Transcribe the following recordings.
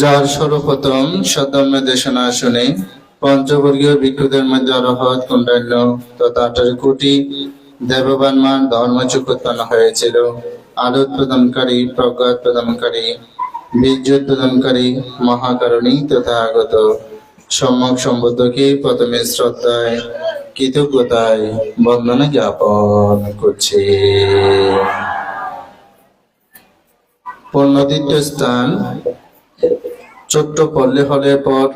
যার সর্বপ্রথম সদম্য দেশনা শুনে পঞ্চবর্গীয় ভিক্ষুদের মধ্যে অরহত কুণ্ডান্য তথা আঠারো কোটি দেববান মান ধর্মচুক উৎপন্ন হয়েছিল। আলোত প্রদানকারী, প্রজ্ঞাত প্রদানকারী, বীর্য প্রদানকারী, মহাকারণী তথা আগত সম্যক সম্বুদ্ধকে প্রথমে শ্রদ্ধায়, কৃতজ্ঞতায় বন্দনা জ্ঞাপন করছে। পুণ্যতীর্থ স্থান ছোট্ট পল্লী হলের পর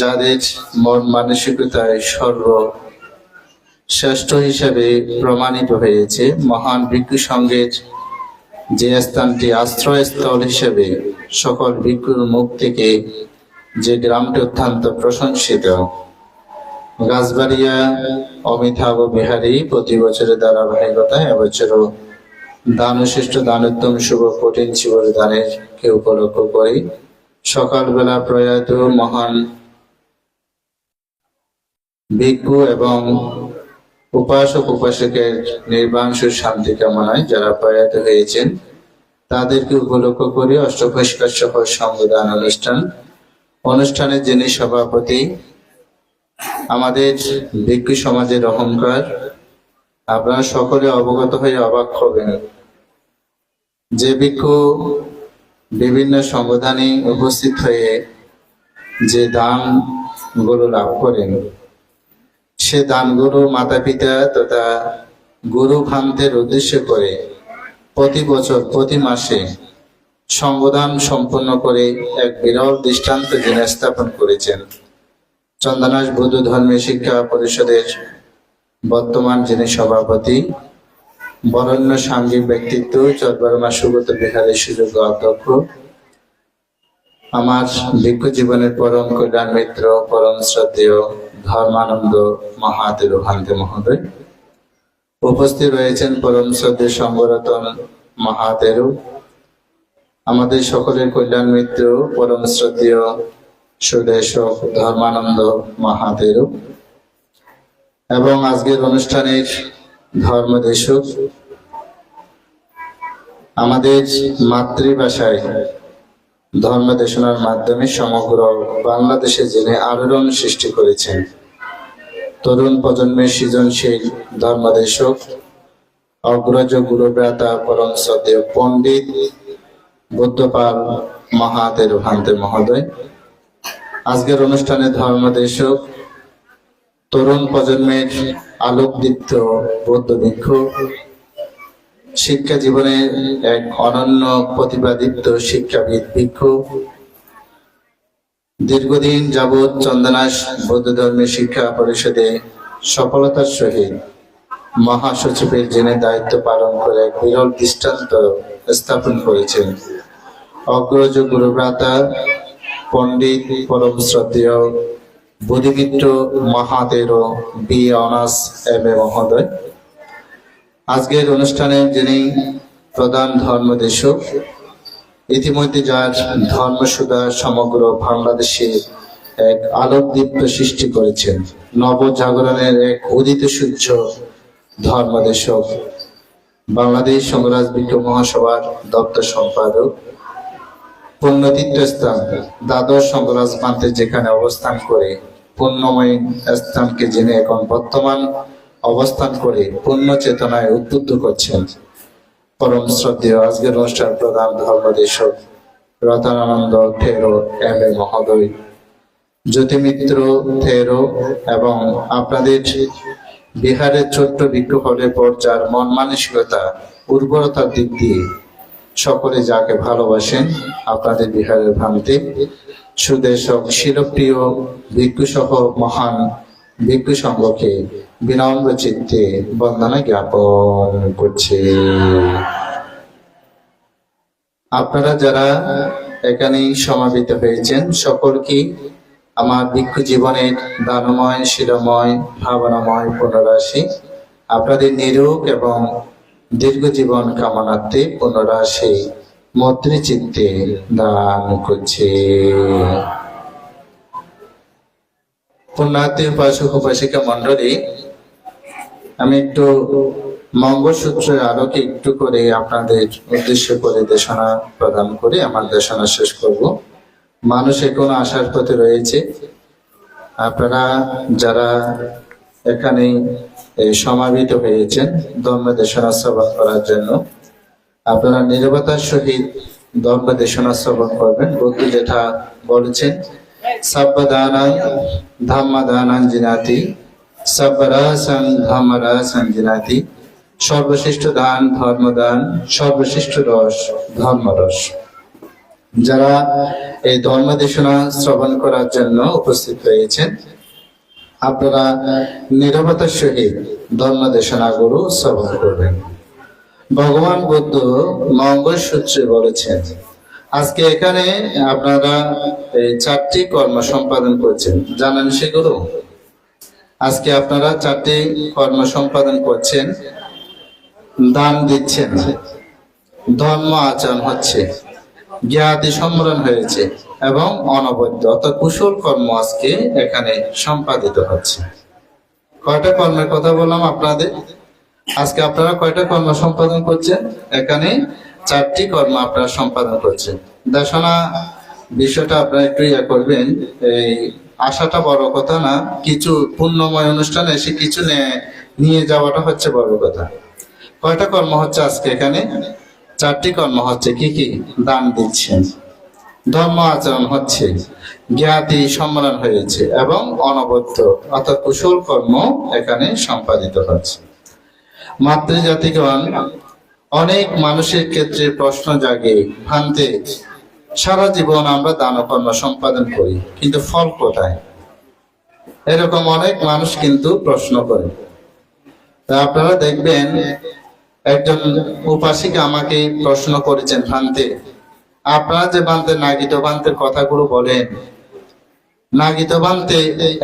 যাদের মন মানসিকতায় সর্ব শ্রেষ্ঠ হিসেবে প্রমাণিত হয়েছে, মহান ভিক্ষু সঙ্গের যে স্থানটি আশ্রয়স্থল হিসেবে সকল ভিক্ষুর মুখ থেকে যে গ্রামটি অত্যন্ত প্রশংসিত। গাছবাড়িয়া, অমিতাভ বিহারী প্রতি বছরের ধারাবাহিকতায় এবছরও দান শ্রেষ্ঠ দানোত্তম শুভ কঠিন শিবর দানের কে উপলক্ষ করি সকালবেলা প্রয়াত মহান ভিক্ষু এবং উপাসক উপাসকের নির্বাংশ শান্তি কামনায় যারা প্রয়াত হয়েছেন, তাদেরকে উপলক্ষ করে অষ্টপুষ্কার সহ সংবিধান অনুষ্ঠান। অনুষ্ঠানে যিনি সভাপতি, আমাদের ভিক্ষু সমাজের অহংকার, আপনারা সকলে অবগত হয়ে অবাক হবেন। যে ভিক্ষু বিভিন্ন সংবিধানে উপস্থিত হয়ে যে দানগুলো লাভ করেন, সে দানগুলো মাতা পিতা তথা গুরু ভ্রান্তের উদ্দেশ্য করে প্রতি বছর, প্রতি মাসে সংবিধান সম্পন্ন করে এক বিরল দৃষ্টান্ত যিনি স্থাপন করেছেন। চন্দনাস বৌদ্ধ ধর্মীয় শিক্ষা পরিষদের বর্তমান যিনি সভাপতি বরণ্য সাঙ্গিক ব্যক্তিত্ব চট্টগ্রাম সুগত বিহারের সুযোগ্য অধ্যক্ষ। আমার ভিক্ষু জীবনের পরম কল্যাণ মিত্র, পরম শ্রদ্ধেয়, ধর্মানন্দ মহাতের ভান্তে মহোদয়। উপস্থিত রয়েছেন পরম শ্রদ্ধে সঙ্গরতন মহাতেরু আমাদের সকলের কল্যাণ মিত্র, পরম শ্রদ্ধেয় সুদেশক, ধর্মানন্দ মহাতেরু এবং আজকের অনুষ্ঠানের ধর্মদেশক, আমাদের মাতৃভাষায় ধর্ম দেশনার মাধ্যমে সমগ্র বাংলাদেশে যিনি আলোড়ন সৃষ্টি করেছেন। তরুণ প্রজন্মের সৃজনশীল ধর্মদেশক, অগ্রজ গুরুব্রাতা পরম শ্রদ্ধেয় পণ্ডিত বুদ্ধপাল মহাতের ভান্তে মহোদয়, আজকের অনুষ্ঠানে ধর্মদেশক তরুণ প্রজন্মের আলোকদীপ্ত বৌদ্ধ ভিক্ষু শিক্ষা জীবনের এক অনন্য প্রতিভাদীপ্ত শিক্ষাবিদ ভিক্ষু দীর্ঘদিন যাবৎ চন্দনাস বৌদ্ধ ধর্মের শিক্ষা পরিষদে সফলতার সহিত মহাসচিবের যিনি দায়িত্ব পালন করে এক বিরল দৃষ্টান্ত স্থাপন করেছেন। অগ্রজ গুরুভ্রাতা পণ্ডিত পরম শ্রদ্ধেয় বুদ্ধিমিত্র মহাতের বি অনার্স এম এ মহোদয়। আজকের অনুষ্ঠানে যিনি প্রধান ধর্মদেশক, ইতিমধ্যে যার ধর্মসুধা সমগ্র বাংলাদেশে এক আলোকদীপ্ত সৃষ্টি করেছেন, নবজাগরণের এক উদিত সূর্য ধর্মদেশক, বাংলাদেশ সংগ্রাজ বিক্ষোভ মহাসভার দপ্তর সম্পাদক পুণ্যতীর্থ স্থান দ্বাদশ সংগ্রাজ প্রান্তে যেখানে অবস্থান করে পুণ্যময় স্থানকে জেনে এখন বর্তমান অবস্থান করে পুণ্য চেতনায় উদ্বুদ্ধ করছেন। পরম শ্রদ্ধেয় আজকের অনুষ্ঠান প্রধান ধর্মদেশক রতনানন্দ ঠেরো এম এ মহোদয়। জ্যোতিমিত্র থেরো এবং আপনাদের বিহারের ছোট্ট বিক্ষোভ হলে পর যার মন মানসিকতা উর্বরতার দিক দিয়ে সকলে যাকে ভালোবাসেন, আপনাদের বিহারের ভ্রান্তি সুদেশক, শিরপ্রিয় ভিক্ষু সহ মহান ভিক্ষু সংঘকে বিনম্র চিত্তে বন্দনা জ্ঞাপন করছে। আপনারা যারা এখানে সমাবেত হয়েছেন, সকলকে আমার ভিক্ষু জীবনের দানময়, শিরময়, ভাবনাময় পুনরাশি, আপনাদের নিরোগ এবং দীর্ঘ জীবন কামনার্থে পুনরাশি চিত্তে দান করছে। পুণ্যার্থী উপাসক উপাসিকা মন্ডলী আমি একটু মঙ্গলসূত্রের আলোকে একটু করে আপনাদের উদ্দেশ্য করে দেশনা প্রদান করে আমার দেশনা শেষ করব। মানুষ এখনও আসার পথে রয়েছে। আপনারা যারা এখানে সমাবেত হয়েছেন ধর্ম দেশনা শ্রবণ করার জন্য আপনারা নিরবতার সহিত ধর্ম দেশনা শ্রবণ করবেন। বুদ্ধ যেটা বলেছেন সর্বশ্রেষ্ঠ দান সর্বশ্রেষ্ঠ রস যারা এই ধর্ম দেশনা শ্রবণ করার জন্য উপস্থিত হয়েছেন, আপনারা নিরবতার সহিত ধর্ম দেশনা গুরু শ্রবণ করবেন। ভগবান বুদ্ধ মঙ্গল সূত্রে বলেছেন। আজকে এখানে আপনারা এই চারটি কর্ম সম্পাদন করছেন। জানেন সেগুলো? আজকে আপনারা চারটি কর্ম সম্পাদন করছেন। দান দিচ্ছেন। ধর্ম আচরণ হচ্ছে। জ্ঞাতি সম্মেলন হয়েছে এবং অনবদ্য। অর্থাৎ কুশল কর্ম আজকে এখানে সম্পাদিত হচ্ছে। কয়টা কর্মের কথা বললাম আপনাদের? আজকে আপনারা কয়টা কর্ম সম্পাদন করছেন? এখানে চারটি কর্ম আপনারা সম্পাদন করছেন। দেশনা বিষয়টা আপনারা একটু ইয়ে করবেন, এই আশাটা বড় কথা না, কিছু পুণ্যময় অনুষ্ঠানে এসে কিছু নিয়ে যাওয়াটা হচ্ছে বড় কথা। কয়টা কর্ম হচ্ছে আজকে এখানে? চারটি কর্ম হচ্ছে, কি কি? দান দিচ্ছেন। ধর্ম আচরণ হচ্ছে, জ্ঞাতি সম্মেলন হয়েছে এবং অনবদ্য, অর্থাৎ কুশল কর্ম এখানে সম্পাদিত হচ্ছে। মাতৃজাতিগণ, অনেক মানুষের ক্ষেত্রে প্রশ্ন জাগে ভ্রান্তে সারা জীবন আমরা দান কর্ম সম্পাদন করি, কিন্তু ফল কোথায়? এরকম অনেক মানুষ কিন্তু প্রশ্ন করে। তা আপনারা দেখবেন, একজন উপাসিকা আমাকে প্রশ্ন করেছেন ভ্রান্তে আপনারা যে বান্তে নাগিত বান্তের কথাগুলো বলেন, নাগিত বান্তে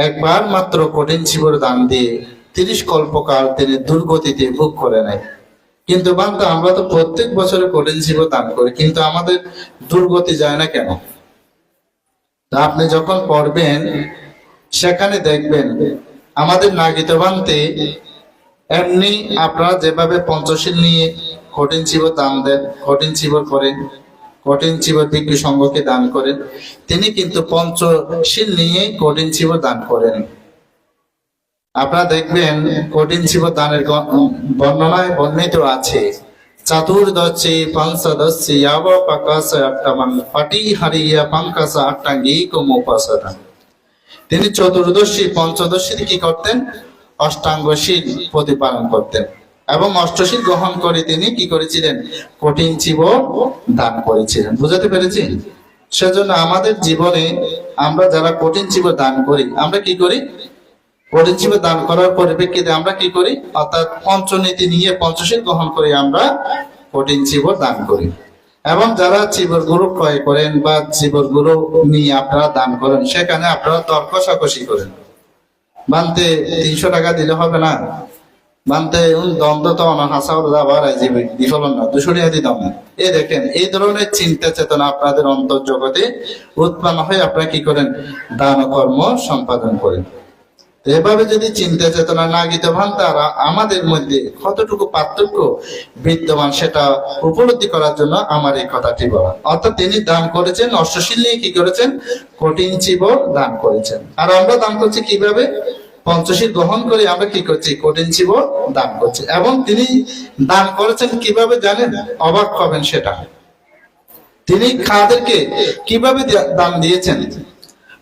একবার মাত্র কঠিন শিবর দান দিয়ে তিরিশ কল্পকাল তিনি দুর্গতিতে ভোগ করে নেয় কিন্তু বান্তে আমরা তো প্রত্যেক বছরে কঠিন শিবর দান করি, কিন্তু আমাদের দুর্গতি যায় না কেন? আপনি যখন পড়বেন, সেখানে দেখবেন, আমাদের নাগিত বান্তে এমনি আপনারা যেভাবে পঞ্চশীল নিয়ে কঠিন শিবর দান দেন, কঠিন শিবর করেন, কঠিন শিবর বিক্রি সংঘকে দান করেন, তিনি কিন্তু পঞ্চশীল নিয়ে কঠিন শিবর দান করেন। আপনারা দেখবেন কঠিন শিবর দানের বর্ণনায় বর্ণিত আছে তিনি চতুর্দশী পঞ্চদশী কি করতেন? অষ্টাঙ্গশীল প্রতিপালন করতেন এবং অষ্টশীল গ্রহণ করে তিনি কি করেছিলেন? কঠিন জীব দান করেছিলেন। বুঝাতে পেরেছি? সেজন্য আমাদের জীবনে আমরা যারা কঠিন জীব দান করি, আমরা কি করি? কঠিন জীব দান করার পরিপ্রেক্ষিতে আমরা কি করি? অর্থাৎ পঞ্চনীতি নিয়ে পঞ্চশীল গ্রহণ করে আমরা কঠিন জীব দান করি। এবং যারা চিবর গুরু ক্রয় করেন বা চিবর গুরু নিয়ে আপনারা দান করেন, সেখানে আপনারা দর কষাকষি করেন। বানতে তিনশো টাকা দিলে হবে না। মানতে উন দ্বন্দ্ব তো অনার হাসা হলো আবার যাবে বিফলন না। দুশোটি আদি দম এ দেখেন, এই ধরনের চিন্তা চেতনা আপনাদের অন্তর জগতে উৎপন্ন হয়ে আপনারা কি করেন? দান কর্ম সম্পাদন করেন। এভাবে যদি চিন্তা চেতনা না গীত ভান তারা আমাদের মধ্যে কতটুকু পার্থক্য বিদ্যমান সেটা উপলব্ধি করার জন্য আমার এই কথাটি বলা। অর্থাৎ তিনি দান করেছেন অষ্টশীল নিয়ে কি করেছেন? কঠিন চিবর দান করেছেন। আর আমরা দান করছি কীভাবে? পঞ্চশীল গ্রহণ করে আমরা কি করছি? কঠিন চিবর দান করছি। এবং তিনি দান করেছেন কীভাবে জানেন? অবাক হবেন সেটা। তিনি খাদেরকে কীভাবে দান দিয়েছেন?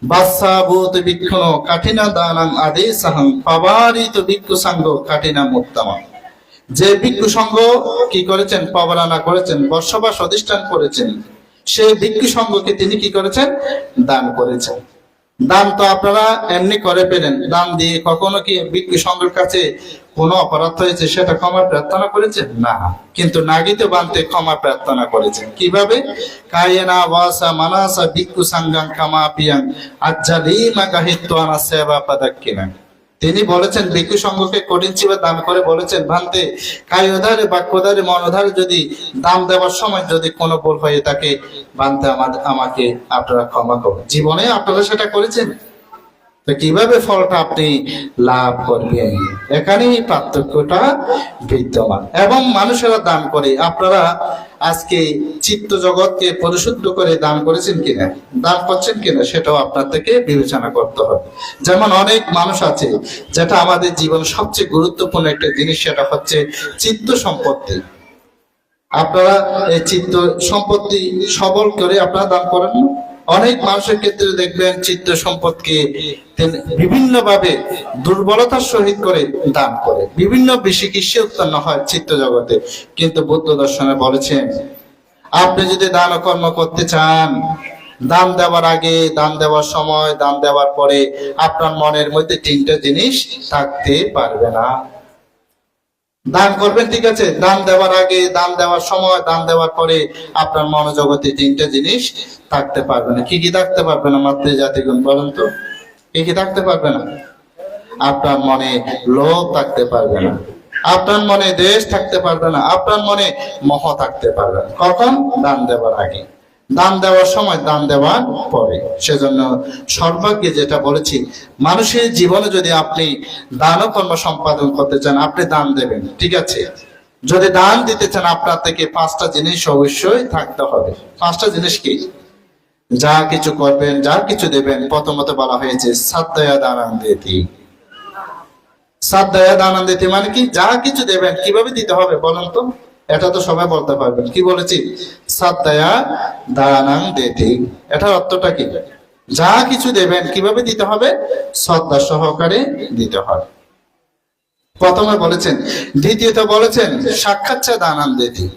বাসাবুত বিক্ষণ কাঠিনা দানাং আদেশাহং পাবারিত ভিক্ষু যে ভিক্ষু কি করেছেন? করেছেন, বসবাস অধিষ্ঠান করেছেন। সেই ভিক্ষু তিনি কি করেছেন? দান করেছেন। দান তো আপনারা এমনি করে পেলেন। দান দিয়ে কখনো কি ভিক্ষু কাছে কোনো অপরাধ হয়েছে সেটা ক্ষমা প্রার্থনা করেছেন? না। কিন্তু নাগিতে বানতে ক্ষমা প্রার্থনা করেছেন। কীভাবে? কায়েনা ওয়াসা মানাসা ভিক্ষু সাঙ্গাং কামা পিয়াং আজ্জালিমা গাহিত্বানা সেবা পাদাক্কিনাং তিনি বলেছেন, ভিক্ষু সংঘকে কঠিন চিবে দান করে বলেছেন, ভান্তে কায়োধারে বাক্যধারে মনোধারে যদি দাম দেওয়ার সময় যদি কোনো ভুল হয়ে থাকে ভান্তে আমাকে আপনারা ক্ষমা করুন। জীবনে আপনারা সেটা করেছেন? কীভাবে ফলটা আপনি লাভ করবেন? এখানেই পার্থক্যটা বিদ্যমান। এবং মানুষেরা দান করে, আপনারা আজকে চিত্ত জগৎকে পরিশুদ্ধ করে দান করেছেন কিনা, দান করছেন কিনা, সেটাও আপনার থেকে বিবেচনা করতে হবে। যেমন অনেক মানুষ আছে, যেটা আমাদের জীবন সবচেয়ে গুরুত্বপূর্ণ একটা জিনিস, সেটা হচ্ছে চিত্ত সম্পত্তি। আপনারা এই চিত্ত সম্পত্তি সবল করে আপনারা দান করেন না? অনেক মানুষের ক্ষেত্রে দেখবেন চিত্ত সম্পদকে বিভিন্ন ভাবে দুর্বলতার সহিত করে দান করে। বিভিন্ন বিচিকিৎসা উৎপন্ন হয় চিত্ত জগতে। কিন্তু বুদ্ধ দর্শনে বলেছেন, আপনি যদি দান কর্ম করতে চান, দান দেওয়ার আগে, দান দেওয়ার সময়, দান দেওয়ার পরে আপনার মনের মধ্যে তিনটা জিনিস থাকতে পারবে না। দান করবেন, ঠিক আছে? দান দেওয়ার আগে, দান দেওয়ার সময়, দান দেওয়ার পরে আপনার মনোজগতে তিনটা জিনিস থাকতে পারবে না। কি কি থাকতে পারবে না মাতৃ জাতিগুণ বলেন তো? কি কি থাকতে পারবে না? আপনার মনে লোভ থাকতে পারবে না। আপনার মনে দেশ থাকতে পারবে না। আপনার মনে মহ থাকতে পারবে না। কখন? দান দেওয়ার আগে। দান দেওয়ার সময় দান দেওয়া পরে। সেজন্য সর্বাগ্যে যেটা বলেছি, মানুষের জীবনে যদি আপনি দান কর্ম সম্পাদন করতে চান, আপনি দান দেবেন, ঠিক আছে? যদি দান দিতে চান, আপনার থেকে পাঁচটা জিনিস অবশ্যই থাকতে হবে। পাঁচটা জিনিস কি? যা কিছু করবেন, যা কিছু দেবেন, প্রথমত বলা হয়েছে, সাদ্দয়া দানান দেতি। সাদ্দয়া দানান মানে কি? যা কিছু দেবেন, কীভাবে দিতে হবে বলেন তো? এটা তো সবাই বলতে পারবেন কি বলেছি? সাদ্দয়া দানাং এটার অর্থটা কি? যা কিছু দেবেন, কীভাবে দিতে হবে? শ্রদ্ধা সহকারে দিতে হবে। প্রথমে বলেছেন, দ্বিতীয়ত বলেছেন সাক্ষাৎ দানান দেতি।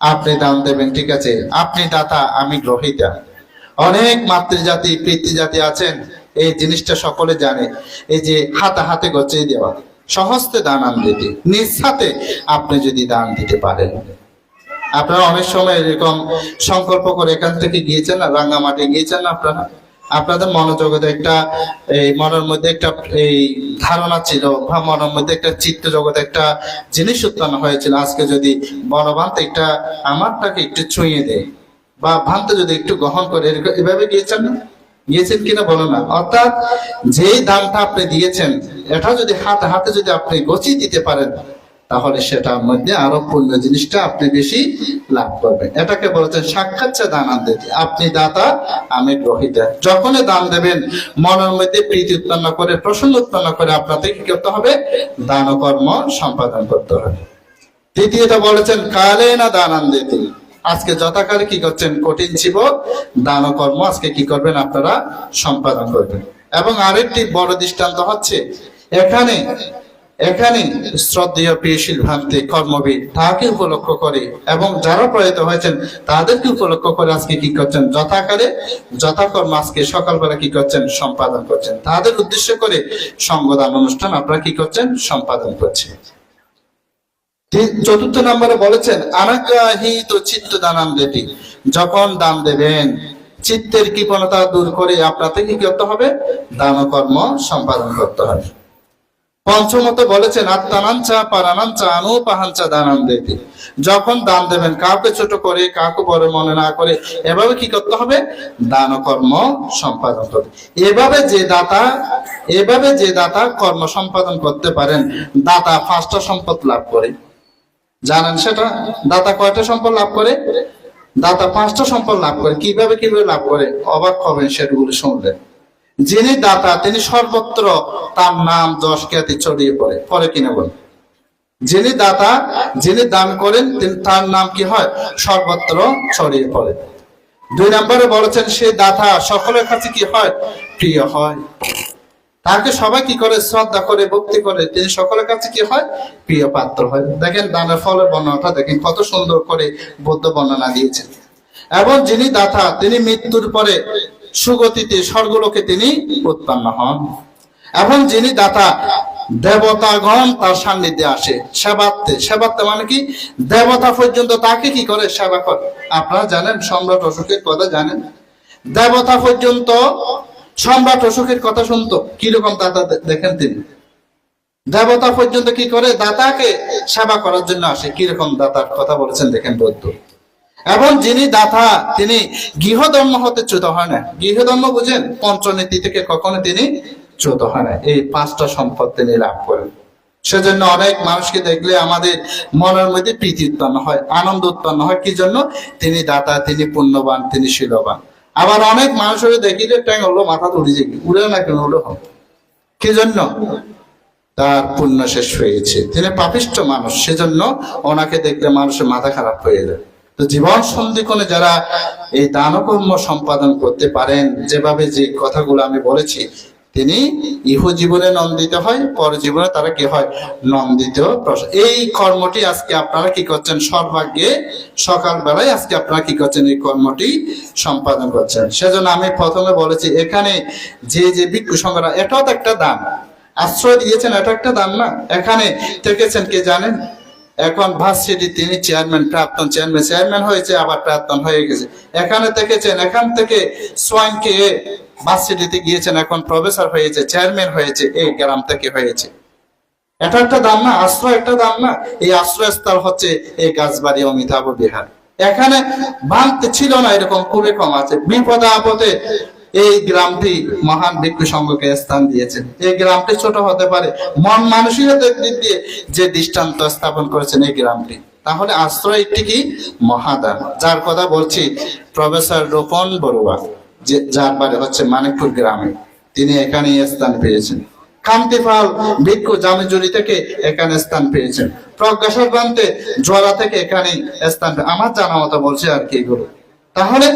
আপনি দান দেবেন, ঠিক আছে। আপনি দাতা, আমি গ্রহিতা। অনেক মাতৃজাতি, পিতৃজাতি আছেন, এই জিনিসটা সকলে জানে। এই যে হাতে হাতে গচিয়ে দেওয়া। সহস্তে দান দিতে নিজ হাতে আপনি যদি দান দিতে পারেন। আপনারা অনেক সময় এরকম সংকল্প করে এখান থেকে গিয়েছেন না, রাঙ্গামাটি গিয়েছেন না আপনারা? আপনাদের মনোজগতে একটা, এই মনের মধ্যে একটা, এই ধারণা ছিল বা মনের মধ্যে একটা চিত্ত জগতে একটা জিনিস উৎপন্ন হয়েছিল। আজকে যদি বড় ভান্তে একটা আমারটাকে একটু ছুঁয়ে দেয় বা ভান্তে যদি একটু গ্রহণ করে এভাবে গিয়েছেন না? গিয়েছেন কিনা বলো না। অর্থাৎ যেই দামটা আপনি দিয়েছেন, এটা যদি হাতে হাতে যদি আপনি গছিয়ে দিতে পারেন, তাহলে সেটার মধ্যে আরও পূর্ণ জিনিসটা আপনি বেশি লাভ করবেন। এটাকে বলেছেন সাক্ষাৎ আপনি দাতা, আমি গ্রহিতা। যখনই দান দেবেন, মনের মধ্যে প্রীতি উৎপন্ন করে, প্রসন্ন উৎপন্ন করে আপনাকে কি করতে হবে? দান কর্ম সম্পাদন করতে হবে। তৃতীয়টা বলেছেন কালে না দানান আজকে যথাকালে কি করছেন? কঠিন ছিল দান কর্ম আজকে কি করবেন আপনারা? সম্পাদন করবেন। এবং আরেকটি বড় দৃষ্টান্ত হচ্ছে, এখানে এখানে শ্রদ্ধেয় প্রিয়শীল ভ্রান্তি কর্মবিদ তাকে উপলক্ষ করে এবং যারা প্রয়াত হয়েছেন, তাদেরকে উপলক্ষ করে আজকে কি করছেন? যথাকালে যথাকর্ম আজকে সকালবেলা কি করছেন? সম্পাদন করছেন। তাদের উদ্দেশ্য করে সঙ্গদান অনুষ্ঠান আপনারা কি করছেন? সম্পাদন করছেন। চতুর্থ নম্বরে বলেছেন আনাগ্রাহিত চিত্ত দানান দেটি যখন দান দেবেন, চিত্তের কৃপণতা দূর করে আপনার থেকে কি করতে হবে? দান কর্ম সম্পাদন করতে হবে। পঞ্চমত বলেছেন, আত্মানাঞ্চা পারানাঞ্চা আনু পাহাঞ্চা দানান দিতে যখন দান দেবেন, কাউকে ছোট করে, কাউকে বড় মনে না করে, এভাবে কি করতে হবে? দান কর্ম সম্পাদন করতে এভাবে যে দাতা, এভাবে যে দাতা কর্ম সম্পাদন করতে পারেন, দাতা পাঁচটা সম্পদ লাভ করে। জানেন সেটা? দাতা কয়টা সম্পদ লাভ করে? দাতা পাঁচটা সম্পদ লাভ করে। কীভাবে কীভাবে লাভ করে? অবাক হবেন সেগুলো শুনলে। যিনি দাতা, তিনি সর্বত্র তার নাম যশ খ্যাতি ছড়িয়ে পড়ে। পরে কিনা বলে যিনি দাতা, যিনি দান করেন, তিনি তার নাম কি হয়? সর্বত্র ছড়িয়ে পড়ে। দুই নম্বরে বলেছেন, সে দাতা সকলের কাছে কি হয়? প্রিয় হয়। তাকে সবাই কি করে, শ্রদ্ধা করে, ভক্তি করে তিনি সকলের কাছে কি হয়? প্রিয় পাত্র হয়। দেখেন দানের ফলের বর্ণনাটা, দেখেন কত সুন্দর করে বৌদ্ধ বর্ণনা দিয়েছেন। এবং যিনি দাতা, তিনি মৃত্যুর পরে সুগতিতে স্বর্গলোকে তিনি উৎপন্ন হন। এবং যিনি দাতা, দেবতাগণ তার সান্নিধ্যে আসে। সেবাত্তে সেবাত্তে মানে কি? দেবতা পর্যন্ত তাকে কি করে? সেবা করে। আপনারা জানেন, সম্রাট অশোকের কথা জানেন। দেবতা পর্যন্ত সম্রাট অশোকের কথা শুনতো। কীরকম দাতা দেখেন তিনি? দেবতা পর্যন্ত কি করে? দাতাকে সেবা করার জন্য আসে। কীরকম দাতার কথা বলেছেন দেখেন বৌদ্ধ। এবং যিনি দাতা, তিনি গৃহধর্ম হতে চ্যুত হয় না। গৃহধর্ম বুঝেন? পঞ্চনীতি থেকে কখনো তিনি চ্যুত হয় না। এই পাঁচটা সম্পদ তিনি লাভ করেন। সেজন্য অনেক মানুষকে দেখলে আমাদের মনের মধ্যে প্রীতি উৎপন্ন হয়, আনন্দ উৎপন্ন হয়। কি জন্য? তিনি দাতা, তিনি পুণ্যবান, তিনি শিলবান। আবার অনেক মানুষের দেখি যে ট্যাং হলো, মাথা ধরে যে উড়ে না কেন হলো হবে? কি জন্য তার পুণ্য শেষ হয়েছে তিনি পাপিষ্ট মানুষ, সেজন্য ওনাকে দেখলে মানুষের মাথা খারাপ হয়ে যায়। তো জীবন সন্ধিক্ষণে যারা এই দানকর্ম সম্পাদন করতে পারেন, যেভাবে যে কথাগুলো আমি বলেছি তিনি ইহ জীবনে নন্দিত হয় পর জীবনে তারা কি হয়? নন্দিত এই কর্মটি আজকে আপনারা কি করছেন? সর্বাগ্যে সকাল বেলায় আজকে আপনারা কি করছেন? এই কর্মটি সম্পাদন করছেন। সেজন্য আমি প্রথমে বলেছি, এখানে যে যে ভিক্ষু সংগ্রহ এটাও তো একটা দান। আশ্রয় দিয়েছেন, এটা একটা দান না? এখানে থেকেছেন, কে জানেন? এখন ভার্সিটি তিনি চেয়ারম্যান, প্রাক্তন চেয়ারম্যান। চেয়ারম্যান হয়েছে, আবার প্রাক্তন হয়ে গেছে। এখানে থেকেছেন এখান থেকে সোয়াইনকে ভার্সিটিতে গিয়েছেন, এখন প্রফেসর হয়েছে, চেয়ারম্যান হয়েছে এই গ্রাম থেকে হয়েছে। এটা একটা দাম না, আশ্রয় একটা দাম না? এই আশ্রয়স্থল হচ্ছে এই গাছবাড়ি অমিতাভ বিহার। এখানে ভাঙতে ছিল না, এরকম খুবই কম আছে। বিপদে আপদে এই গ্রামটি মহান ভিক্ষু সংঘকে স্থান দিয়েছেন এই গ্রামটি ছোট হতে পারে। মন মানসিকতার দিক দিয়ে যে দৃষ্টান্ত স্থাপন করেছেন এই গ্রামটি, তাহলে আশ্রয় একটি কি মহাদান? যার কথা বলছি, প্রফেসর রোপন বড়ুয়া, যে যার বাড়ি হচ্ছে মানিকপুর গ্রামে, তিনি এখানে স্থান পেয়েছেন। কান্তিপাল ভিক্ষু জামিজুরি থেকে এখানে স্থান পেয়েছেন। প্রজ্ঞাসর প্রান্তে জোয়ারা থেকে এখানে স্থান আমার জানা মতো বলছে আর কি এগুলো। তাহলে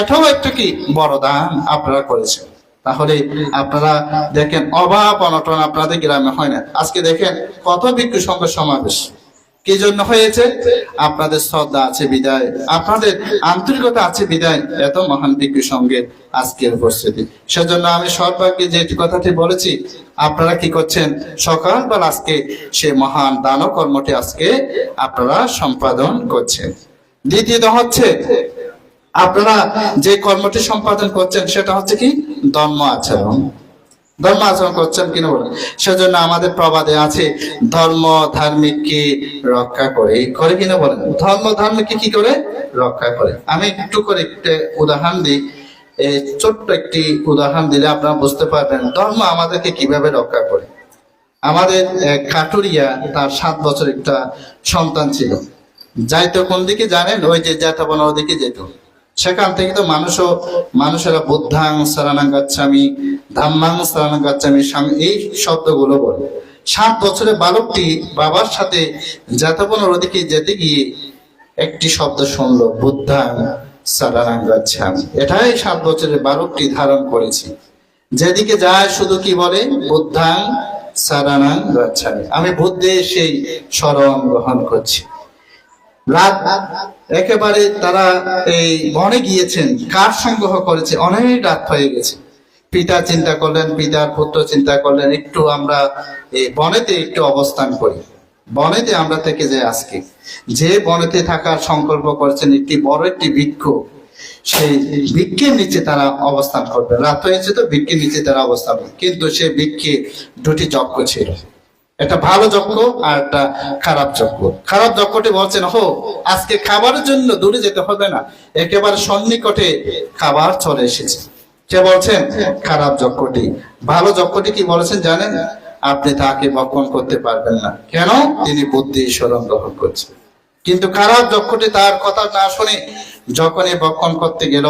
এটাও একটা কি বড় দান আপনারা করেছেন। তাহলে আপনারা দেখেন অভাব অনটন আপনাদের গ্রামে হয় না। আজকে দেখেন কত ভিক্ষু সংঘ সমাবেশ। কি জন্য হয়েছে? আপনাদের শ্রদ্ধা আছে বিদায়। আপনাদের আন্তরিকতা আছে বিদায়। এত মহান ভিক্ষু সঙ্গের আজকের উপস্থিতি। সেজন্য আমি সর্বাগ্যে যে কথাটি বলেছি, আপনারা কি করছেন? সকালবেলা আজকে সে মহান দান কর্মটি আজকে আপনারা সম্পাদন করছেন। দ্বিতীয়ত হচ্ছে আপনারা যে কর্মটি সম্পাদন করছেন, সেটা হচ্ছে কি? ধর্ম আচরণ। ধর্ম আচরণ করছেন কিনা বলেন? সেজন্য আমাদের প্রবাদে আছে, ধর্ম ধার্মিককে রক্ষা করে। করে কিনা বলেন? ধর্ম ধার্মিককে কি করে? রক্ষা করে। আমি একটু করে একটা উদাহরণ দিই। এই ছোট্ট একটি উদাহরণ দিলে আপনারা বুঝতে পারবেন ধর্ম আমাদেরকে কীভাবে রক্ষা করে। আমাদের কাটুরিয়া তার সাত বছর একটা সন্তান ছিল। যাইতো কোন দিকে জানেন? ওই যে জ্যাঠাবনা ওদিকে যেত। সেখান থেকে তো মানুষও, মানুষেরা বুদ্ধাং সারানাং গাচ্ছামি, ধাম্মাং সারানাং গাচ্ছামি সাম- এই শব্দগুলো বলে। সাত বছরের বালকটি বাবার সাথে জ্যাঠাবনার ওদিকে যেতে গিয়ে একটি শব্দ শুনলো, বুদ্ধাং সারানাং গাচ্ছামি। এটাই সাত বছরের বালকটি ধারণ করেছি। যেদিকে যায় শুধু কি বলে? বুদ্ধাং সারানাং গাচ্ছামি। আমি বুদ্ধে সেই স্মরণ গ্রহণ করছি। রাত একেবারে তারা এই বনে গিয়েছেন, কার সংগ্রহ করেছে? অনেক রাত হয়ে গেছে। পিতা চিন্তা করলেন, পিতার পুত্র চিন্তা করলেন, একটু আমরা এই বনেতে একটু অবস্থান করি। বনেতে আমরা থেকে যাই আজকে, যে বনেতে থাকার সংকল্প করেছেন একটি বড় একটি বৃক্ষ সেই বৃক্ষের নিচে তারা অবস্থান করবে। রাত হয়েছে তো বৃক্ষের নিচে তারা অবস্থান করবে। কিন্তু সেই বৃক্ষে দুটি যজ্ঞ ছিল। একটা ভালো যজ্ঞ আর একটা খারাপ যজ্ঞ। খারাপ যজ্ঞটি বলছেন হো আজকে খাবারের জন্য দূরে যেতে হবে না। একেবারে সন্নিকটে খাবার চলে এসেছে। কে বলছেন? খারাপ যজ্ঞটি। ভালো যজ্ঞটি কি বলেছেন জানেন? আপনি তাকে বক্ষণ করতে পারবেন না। কেন? তিনি বুদ্ধি স্মরণ গ্রহণ করছেন। কিন্তু খারাপ যক্ষটি তার কথা না শুনে যখনই বক্ষণ করতে গেল,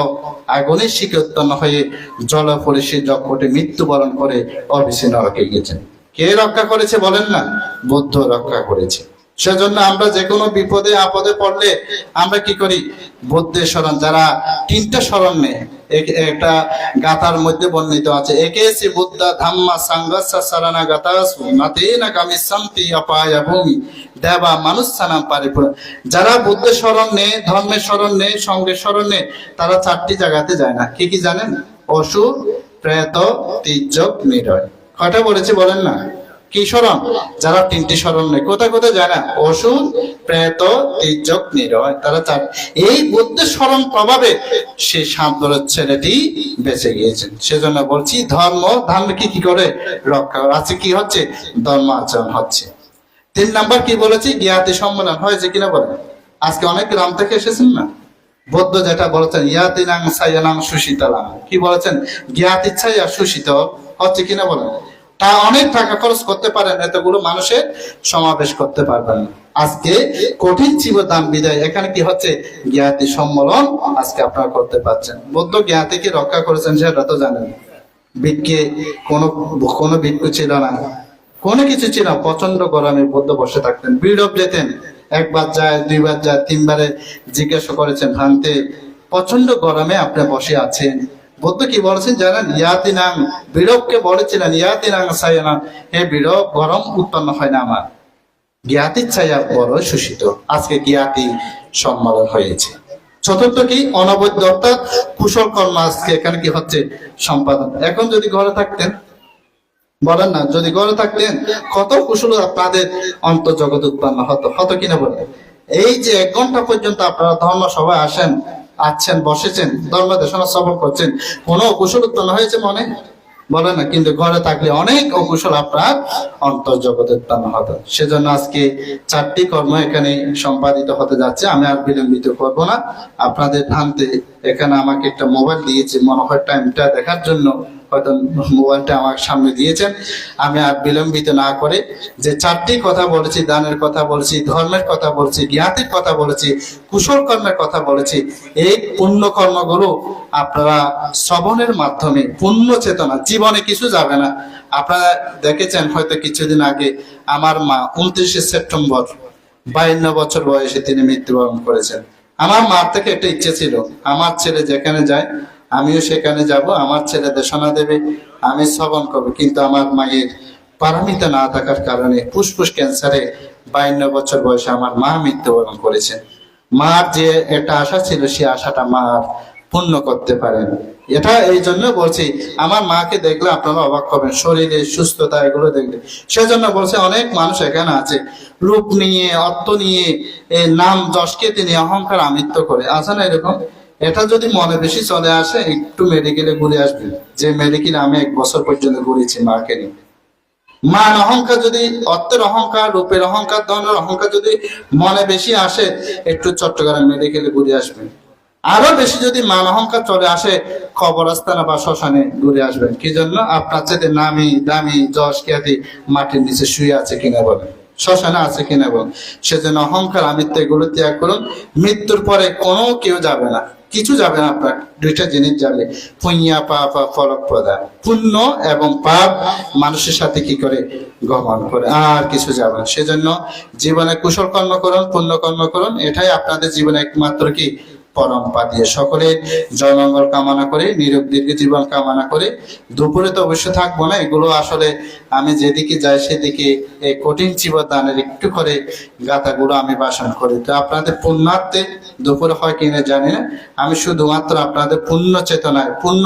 আগুনের শিখে উৎপন্ন হয়ে জল সে যক্ষটি মৃত্যুবরণ করে অবিসি নরকে গিয়েছেন কে রক্ষা করেছে বলেন না? বুদ্ধ রক্ষা করেছে। সেজন্য আমরা যে কোনো বিপদে, আপদে পড়লে আমরা কি করি? বুদ্ধের স্মরণ। যারা তিনটা স্মরণ নেই একটা গাথার মধ্যে বর্ণিত আছে, একে সি বুদ্ধা ধাম্মা সাঙ্গস্য সারানা গাতাস শান্তি অপায়া ভূমি দেবা মানুষ সানাম পারিপূর্ণ। যারা বুদ্ধের স্মরণ নেই ধর্মের স্মরণ নেই সঙ্গের স্মরণ নেই তারা চারটি জায়গাতে যায় না। কি কি জানেন? অসুর, প্রেত, তির্যক, নিরয়। কয়টা বলেছে বলেন না? কি স্মরণ? যারা তিনটি স্মরণ নেই কোথায় কোথায় যায় না? অসুর, প্রেত, তির্যক, নিরয়। তারা চার এই বুদ্ধের স্মরণ প্রভাবে সে শান্তরের ছেলেটি বেঁচে গিয়েছেন। সেজন্য বলছি, ধর্ম ধর্ম কি কি করে রক্ষা। আজকে কি হচ্ছে? ধর্ম আচরণ হচ্ছে। তিন নাম্বার কি বলেছি? জ্ঞাতি সম্মেলন হয়েছে কিনা বলেন। আজকে অনেক গ্রাম থেকে এসেছেন না? বৌদ্ধ যেটা বলেছেন ইয়াতিনাং সাইয়ানাং সুশীতলাং কি বলেছেন? জ্ঞাত আর সুশীতল। হচ্ছে কিনা বলেন? তা অনেক টাকা খরচ করতে পারেন, এতগুলো মানুষের সমাবেশ করতে পারবেন আজকে কঠিন জীব দান বিদায়। এখানে কি হচ্ছে? জ্ঞাতি সম্মেলন আজকে আপনারা করতে পারছেন। বৌদ্ধ জ্ঞাতিকে রক্ষা করেছেন সেটা তো জানেন। ভিক্ষে কোনো কোনো ভিক্ষু ছিল না। কোনো কিছু ছিল না। প্রচণ্ড গরমে বদ্ধ বসে থাকতেন। বিড়ব যেতেন। একবার যায়, দুইবার যায়, তিনবারে জিজ্ঞাসা করেছেন ভাঙতে প্রচণ্ড গরমে আপনি বসে আছেন? বৌদ্ধ কি বলেছেন জানেন ইয়াতি নাং বিড়বকে বলেছিলেন ইয়াতি নাং হে বিড়ব গরম উৎপন্ন হয় না আমার। জ্ঞাতির ছায়া বড় শোষিত। আজকে জ্ঞাতি সম্মেলন হয়েছে। চতুর্থ কি? অনবদ্য, অর্থাৎ কুশল কর্ম আজকে এখানে কি হচ্ছে? সম্পাদন। এখন যদি ঘরে থাকতেন, বলেন না, যদি ঘরে থাকতেন, কত কুশল আপনাদের অন্তর্জগৎ উৎপন্ন হতো হতো কিনা বলেন? এই যে এক ঘণ্টা পর্যন্ত আপনারা ধর্ম সভায় আসেন আছেন বসেছেন ধর্ম দেশনা সফল করছেন। কোন অকুশল উৎপন্ন হয়েছে মনে? বলে না, কিন্তু ঘরে থাকলে অনেক অকুশল আপনার অন্তর্জগতের উৎপন্ন হতো। সেজন্য আজকে চারটি কর্ম এখানে সম্পাদিত হতে যাচ্ছে। আমি আর বিলম্বিত করব না। আপনাদের ধানতে এখানে আমাকে একটা মোবাইল দিয়েছে মনে হয় টাইমটা দেখার জন্য। হয়তো মোবাইলটা আমার সামনে দিয়েছেন। আমি আর বিলম্বিত না করে যে চারটি কথা বলেছি, দানের কথা বলেছি, ধর্মের কথা বলেছি, জ্ঞাতির কথা বলেছি, কুশল কর্মের কথা বলেছি, এই পুণ্য কর্মগুলো আপনারা শ্রবণের মাধ্যমে, পুণ্য চেতনা, জীবনে কিছু যাবে না। আপনারা দেখেছেন হয়তো কিছুদিন আগে আমার মা উনত্রিশে সেপ্টেম্বর বায়ান্ন বছর বয়সে তিনি মৃত্যুবরণ করেছেন। আমার মার থেকে একটা ইচ্ছে ছিল, আমার ছেলে যেখানে যায় আমিও সেখানে যাব, আমার ছেলে দেশনা দেবে, আমি শ্রবণ করব। কিন্তু আমার মায়ের পারমিতা না থাকার কারণে ফুসফুস ক্যান্সারে বায়ান্ন বছর বয়সে আমার মা মৃত্যুবরণ করেছেন। মার যে একটা আশা ছিল, সে আশাটা মা পূর্ণ করতে পারেন। এটা এই জন্য বলছি, আমার মাকে দেখলে আপনারা অবাক হবেন, শরীরে সুস্থতা এগুলো দেখলে। সেজন্য বলছে, অনেক মানুষ এখানে আছে, রূপ নিয়ে, অর্থ নিয়ে নাম, যশকে তিনি অহংকার আমিত্ব করে। আছে না এরকম? এটা যদি মনে বেশি চলে আসে, একটু মেডিকেলে ঘুরে আসবেন যে মেডিকেলে আমি এক বছর পর্যন্ত ঘুরেছি মাকে নিয়ে। মান অহংকার যদি অর্থের অহংকার, রূপের অহংকার, ধনের অহংকার যদি মনে বেশি আসে, একটু চট্টগ্রাম মেডিকেলে ঘুরে আসবেন আরও বেশি যদি মান অহংকার চলে আসে, কবরস্থানে বা শ্মশানে ঘুরে আসবেন। কি জন্য? আপনার চাইতে নামি দামি যশ খ্যাতি মাটির নিচে শুয়ে আছে কিনা বলেন। শ্মশানে আছে কিনা বলেন। সেজন্য অহংকার আমিত্ব এগুলো ত্যাগ করুন। মৃত্যুর পরে কোনো কেউ যাবে না। কিছু যাবে না, আপনার দুইটা জিনিস যাবে। পুণ্যা পাপ প্রদান পুণ্য এবং পাপ মানুষের সাথে কি করে গমন করে? আর কিছু যাবে না। সেজন্য জীবনে কুশল কর্ম করুন, পুণ্য কর্ম করুন, এটাই আপনাদের জীবনে একমাত্র কি পরম দিয়ে সকলে জয়মঙ্গল কামনা করে নিরোগ দীর্ঘ জীবন কামনা করে। দুপুরে তো অবশ্য থাকব না, এগুলো আসলে আমি যেদিকে যাই সেদিকে এই কঠিন দানের একটু করে গাথাগুলো আমি বাসন করি। তো আপনাদের পুণ্যার্থে দুপুরে হয় কিনা জানি না, আমি শুধুমাত্র আপনাদের পূর্ণ চেতনায় পূর্ণ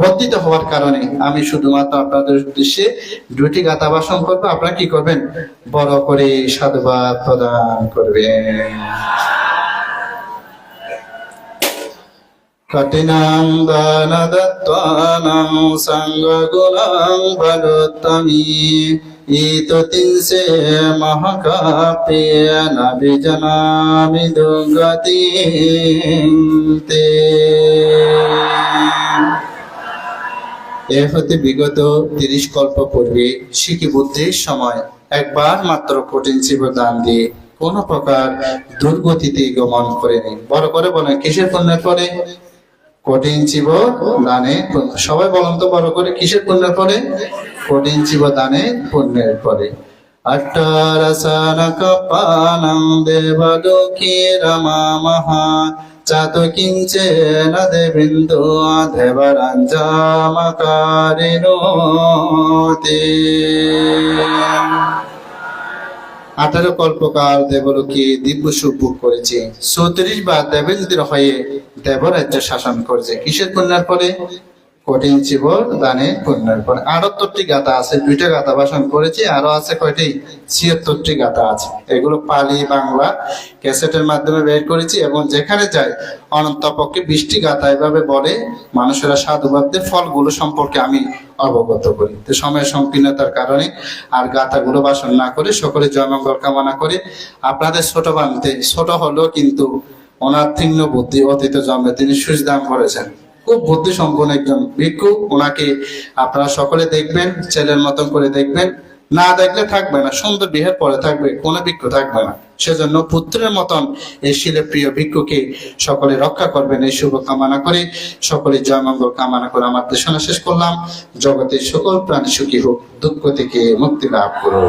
বর্ধিত হওয়ার কারণে আমি শুধুমাত্র আপনাদের উদ্দেশ্যে দুটি গাথা বাসন করব। আপনারা কি করবেন? বড় করে সাধুবাদ প্রদান করবেন। দান দত্তানাং সঙ্গগুণাং বলোত্তমী ইতো তিনসে মহাকাপেন বিজনামি দুর্গতি তে এ হতে বিগত তিরিশ কল্প পূর্বে শিখি বুদ্ধির সময়? একবার মাত্র কঠিন দান দিয়ে কোন প্রকার দুর্গতিতে গমন করেনি বড় করে বলে কিসের পুণ্যের পরে? কঠিন জীব দানে সবাই বলুন তো বড় করে, কিসের পুণ্যের পরে? কঠিন জীব দানে পুণ্যের পরে। রমামহা চাতু কিঞ্চেন দেবিন্দু দেবরাঞ্জামকারিণোতে আঠারো কল্পকাল দেবলোকে দিব্য সুখ ভোগ করেছে। চৌত্রিশ বার দেবেন্দ্র হয়ে দেবরাজ্য শাসন করেছে। কিসের কন্যার পরে কঠিন জীব দানে পুণ্যের পরে আটাত্তরটি গাথা আছে, দুইটা গাথা ভাষণ করেছি, আরও আছে কয়টি? ছিয়াত্তরটি গাথা আছে। এগুলো পালি বাংলা ক্যাসেটের মাধ্যমে বের করেছি এবং যেখানে যায় অনন্তপক্ষে বৃষ্টি গাথা এভাবে বলে মানুষেরা সাধুবাদদের ফলগুলো সম্পর্কে আমি অবগত করি। তো সময় সংকীর্ণতার কারণে আর গাথাগুলো বাসন না করে সকলে জয়মঙ্গল কামনা করে। আপনাদের ছোট বানতে ছোট হলেও কিন্তু ওনার তীক্ষ্ণ বুদ্ধি অতীত জন্মে তিনি সুজদান করেছেন। খুব বুদ্ধি সম্পন্ন একজন ভিক্ষু। ওনাকে আপনারা সকলে দেখবেন, ছেলের মতন করে দেখবেন। না দেখলে থাকবে না, সুন্দর বিহার পরে থাকবে, কোনো ভিক্ষু থাকবে না। সেজন্য পুত্রের মতন এই শিলে প্রিয় ভিক্ষুকে সকলে রক্ষা করবেন। এই শুভ কামনা করে সকলে জয়মঙ্গল কামনা করে আমার দেশনা শেষ করলাম। জগতের সকল প্রাণী সুখী হোক, দুঃখ থেকে মুক্তি লাভ করো